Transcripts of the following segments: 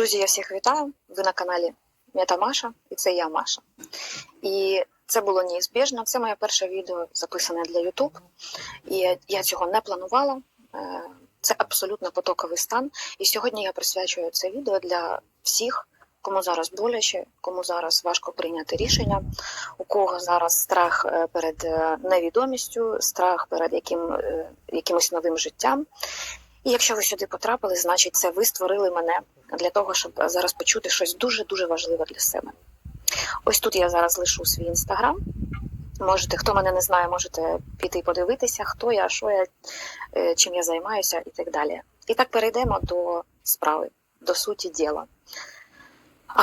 Друзі, я всіх вітаю. Ви на каналі Мета Маша, і це я Маша. І це було неізбіжно. Це моє перше відео, записане для YouTube. І я- цього не планувала. Е, Це абсолютно потоковий стан. І сьогодні я присвячую це відео для всіх, кому зараз боляче, кому зараз важко прийняти рішення, у кого зараз страх е, перед е, невідомістю, страх перед яким, якимось новим життям. І якщо ви сюди потрапили, значить це ви створили мене для того, щоб зараз почути щось дуже дуже важливе для себе. Ось тут я зараз лишу свій інстаграм. Можете, хто мене не знає, можете піти подивитися, хто я, що я, е, чим я займаюся і так далі. І так перейдемо до справи, до суті діла. А,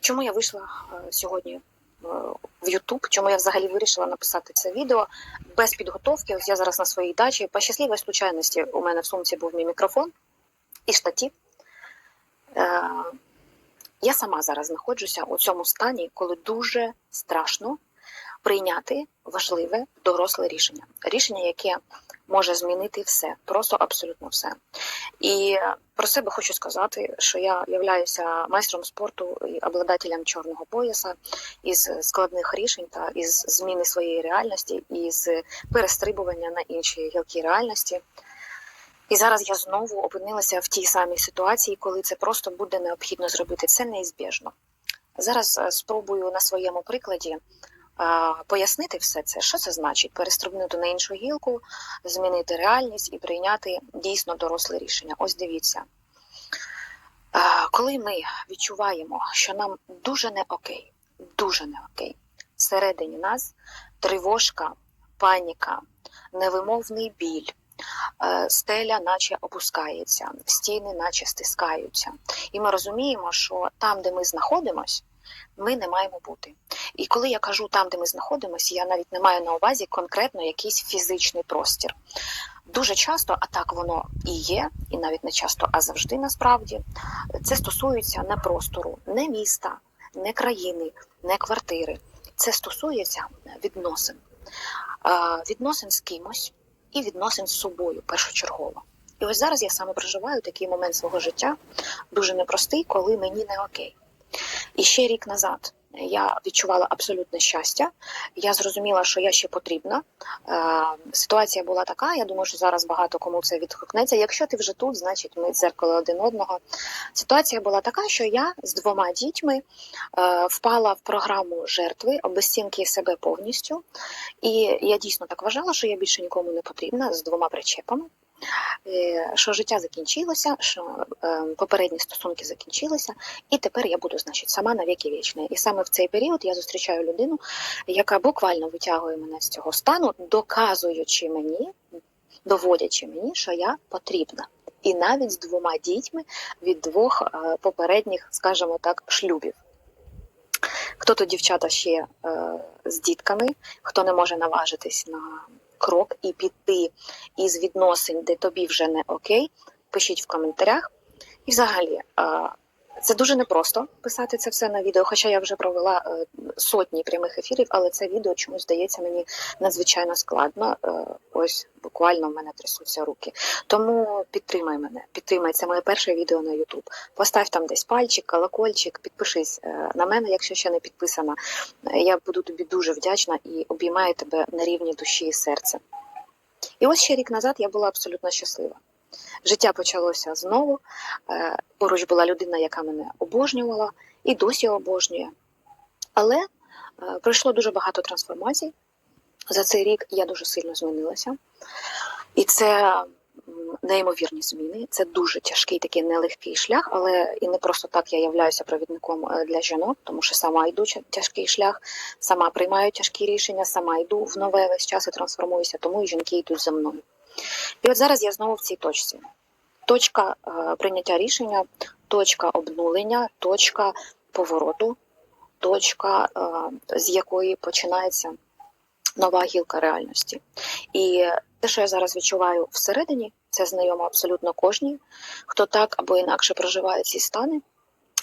чому я вийшла е, сьогодні в YouTube? Чому я взагалі вирішила написати це відео без підготовки? Ось я зараз на своїй дачі. По щасливій случайності у мене в сумці був мій мікрофон і штатів. Е, я сама зараз знаходжуся у цьому стані, коли дуже страшно прийняти важливе доросле рішення. Рішення, яке може змінити все, просто абсолютно все. І про себе хочу сказати, що я являюся майстром спорту і обладателем чорного пояса із складних рішень та із зміни своєї реальності, із перестрибування на інші гілки реальності. І зараз я знову опинилася в тій самій ситуації, коли це просто буде необхідно зробити. Це неізбіжно. Зараз е, спробую на своєму прикладі пояснити все це, що це значить перестрибнути на іншу гілку, змінити реальність і прийняти дійсно доросле рішення. Ось дивіться. Коли ми відчуваємо, що нам дуже не окей, дуже не окей, всередині нас тривожка, паніка, невимовний біль, е, стеля наче опускається, стіни наче стискаються. І ми розуміємо, що там, де ми знаходимось, ми не маємо бути. І коли я кажу там, де ми знаходимося, я навіть не маю на увазі конкретно якийсь фізичний простір. Дуже часто, а так воно і є, і навіть не часто, а завжди насправді, це стосується не простору, не міста, не країни, не квартири. Це стосується відносин. Відносин з кимось і відносин з собою першочергово. І ось зараз я саме проживаю такий момент свого життя, дуже непростий, коли мені не окей. І ще рік назад я відчувала абсолютне щастя. Я зрозуміла, що я ще потрібна. Е, Ситуація була така. Я думаю, що зараз багато кому це відгукнеться. Якщо ти вже тут, значить ми дзеркало один одного. Ситуація була така, що я з двома дітьми е, впала в програму жертви, обезцінки себе повністю. І я дійсно так вважала, що я більше нікому не потрібна з двома причепами. Е, Що життя закінчилося, що е, попередні стосунки закінчилися, і тепер я буду, значить, сама на віки вічні. І саме в цей період я зустрічаю людину, яка буквально витягує мене з цього стану, доказуючи мені, доводячи мені, що я потрібна. І навіть з двома дітьми від двох е, попередніх, скажімо так, шлюбів. Хто то дівчата ще з дітками, хто не може наважитись на крок і піти із відносин, де тобі вже не окей, пишіть в коментарях. І взагалі, це дуже непросто писати це все на відео, хоча я вже провела е, сотні прямих ефірів, але це відео чомусь здається мені надзвичайно складно. Е, Ось буквально в мене трясуться руки. Тому підтримай мене, підтримай. Це моє перше відео на YouTube. Постав там десь пальчик, колокольчик, підпишись е, на мене, якщо ще не підписана. Я буду тобі дуже вдячна і обіймаю тебе на рівні душі і серця. І ось ще рік назад я була абсолютно щаслива. Життя почалося знову. Е, Поруч була людина, яка мене обожнювала і досі обожнює. Але е, пройшло дуже багато трансформацій. За цей рік я дуже сильно змінилася. І це неймовірні зміни. Це дуже тяжкий такий нелегкий шлях, але і не просто так я являюся провідником е, для жінок, тому що сама йду тяжкий шлях, сама приймаю тяжкі рішення, сама йду в нове весь час і трансформуюся, тому і жінки йдуть за мною. І от зараз я знову в цій точці. Точка е, прийняття рішення, точка обнулення, точка повороту, точка, е, з якої починається нова гілка реальності. І те, що я зараз відчуваю всередині, це знайомо абсолютно кожній, хто так або інакше проживає ці стани.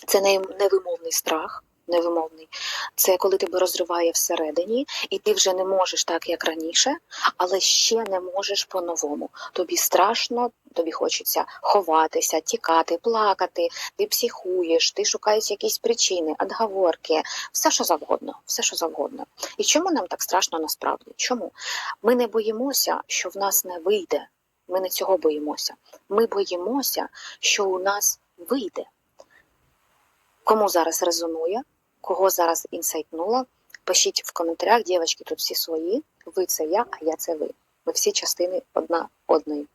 Це невимовний страх, невимовний. Це коли тебе розриває всередині, і ти вже не можеш так, як раніше, але ще не можеш по-новому. Тобі страшно, тобі хочеться ховатися, тікати, плакати, ти психуєш, ти шукаєш якісь причини, отговорки, все що завгодно, все що завгодно. І чому нам так страшно насправді? Чому? Ми не боїмося, що в нас не вийде. Ми не цього боїмося. Ми боїмося, що у нас вийде. Кому зараз резонує, кого зараз інсайтнуло, пишіть в коментарях, дівчатки тут всі свої, ви це я, а я це ви. Ми всі частини одна одної.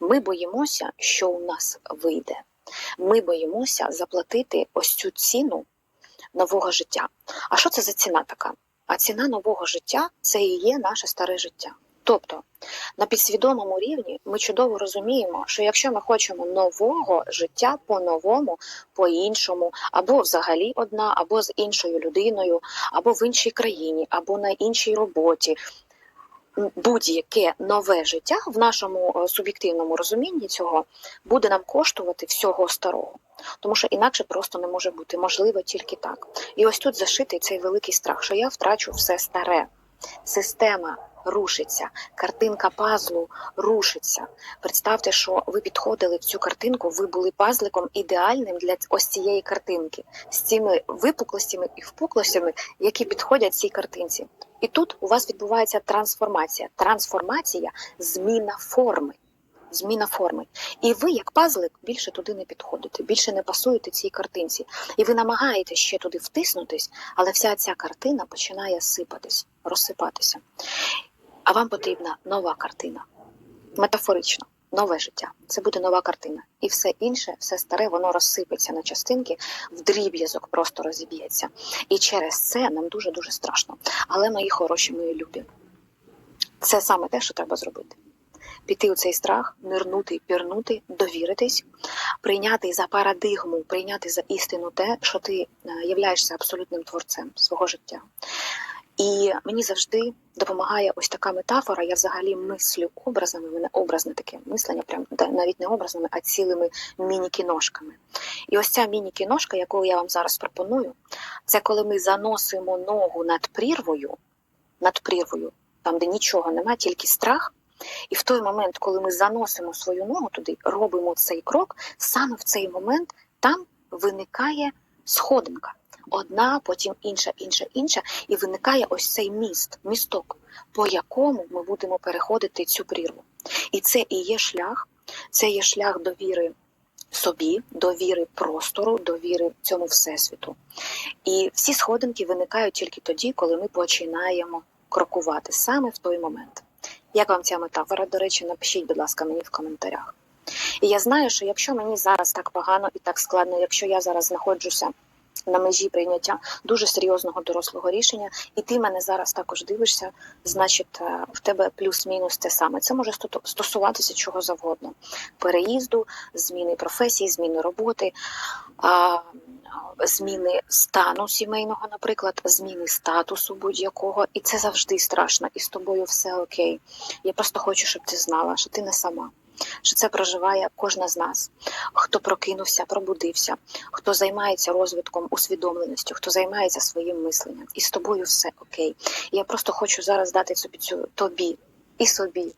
Ми боїмося, що у нас вийде. Ми боїмося заплатити ось цю ціну нового життя. А що це за ціна така? А ціна нового життя це і є наше старе життя. Тобто на підсвідомому рівні ми чудово розуміємо, що якщо ми хочемо нового життя по-новому, по-іншому, або взагалі одна, або з іншою людиною, або в іншій країні, або на іншій роботі, будь-яке нове життя в нашому е, суб'єктивному розумінні цього буде нам коштувати всього старого. Тому що інакше просто не може бути можливо тільки так. І ось тут зашитий цей великий страх, що я втрачу все старе. Система рушиться, картинка пазлу рушиться. Представте, що ви підходили в цю картинку, ви були пазликом ідеальним для ось цієї картинки, з цими випуклостями і впуклостями, які підходять цій картинці. І тут у вас відбувається трансформація. Трансформація зміна форми. Зміна форми. І ви, як пазлик, більше туди не підходите, більше не пасуєте цій картинці. І ви намагаєтесь ще туди втиснутись, але вся ця картина починає сипатись, розсипатися. А вам потрібна нова картина. Метафорично, нове життя. Це буде нова картина. І все інше, все старе, воно розсипеться на частинки, в дріб'язок просто розіб'ється. І через це нам дуже-дуже страшно. Але мої хороші, мої любі, це саме те, що треба зробити. Піти у цей страх, нирнути, пірнути, довіритись, прийняти за парадигму, прийняти за істину те, що ти е, являєшся абсолютним творцем свого життя. І мені завжди допомагає ось така метафора. Я взагалі мислю образами, мене образне таке мислення, прям навіть не образними, а цілими міні-кіношками. І ось ця міні-кіношка, яку я вам зараз пропоную, це коли ми заносимо ногу над прірвою, над прірвою, там, де нічого немає, тільки страх. І в той момент, коли ми заносимо свою ногу туди, робимо цей крок, саме в цей момент там виникає сходинка. Одна, потім інша, інша, інша, і виникає ось цей міст, місток, по якому ми будемо переходити цю прірву. І це і є шлях, це є шлях довіри собі, довіри простору, довіри цьому всесвіту. І всі сходинки виникають тільки тоді, коли ми починаємо крокувати саме в той момент. Як вам ця метафора? До речі, напишіть, будь ласка, мені в коментарях. І я знаю, що якщо мені зараз так погано і так складно, якщо я зараз знаходжуся на межі прийняття дуже серйозного дорослого рішення, і ти мене зараз також дивишся, значить, е, в тебе плюс-мінус те саме. Це може стосуватися чого завгодно: переїзду, зміни професії, зміни роботи. Зміни стану сімейного, наприклад, зміни статусу будь-якого, і це завжди страшно, і з тобою все окей. Я просто хочу, щоб ти знала, що ти не сама що це проживає кожна з нас, хто прокинувся, пробудився, хто займається розвитком усвідомленістю, хто займається своїм мисленням. І з тобою все окей. Я просто хочу зараз дати собі цю тобі і собі.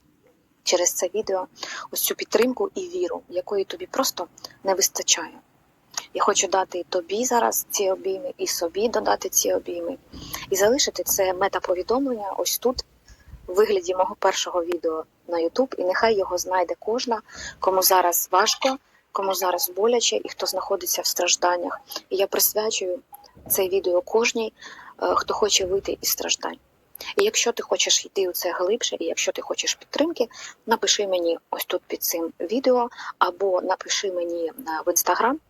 Через це відео ось цю підтримку і віру, якої тобі просто не вистачає. Я хочу дати тобі зараз ці обійми, і собі додати ці обійми, і залишити це метаповідомлення ось тут вигляді мого першого відео на YouTube, і нехай його знайде кожна, кому зараз важко, кому зараз боляче і хто знаходиться в стражданнях. І я присвячую це відео кожній, е, хто хоче вийти із страждань. І якщо ти хочеш йти у це глибше, і якщо ти хочеш підтримки, напиши мені ось тут під цим відео, або напиши мені е, в інстаграм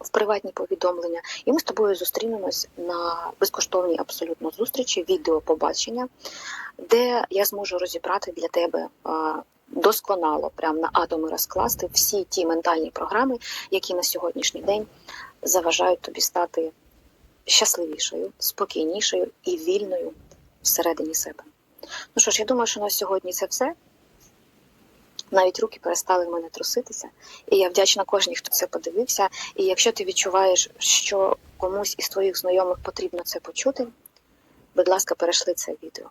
в приватні повідомлення, і ми з тобою зустрінемось на безкоштовній абсолютно зустрічі, відео побачення, де я зможу розібрати для тебе. Досконало, прям на атоми розкласти всі ті ментальні програми, які на сьогоднішній день заважають тобі стати щасливішою, спокійнішою і вільною всередині себе. Ну що ж, я думаю, що на сьогодні це все. Навіть руки перестали в мене труситися. І я вдячна кожній, хто це подивився. І якщо ти відчуваєш, що комусь із твоїх знайомих потрібно це почути, будь ласка, перейшли це відео.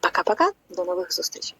Пока-пока, до нових зустрічей.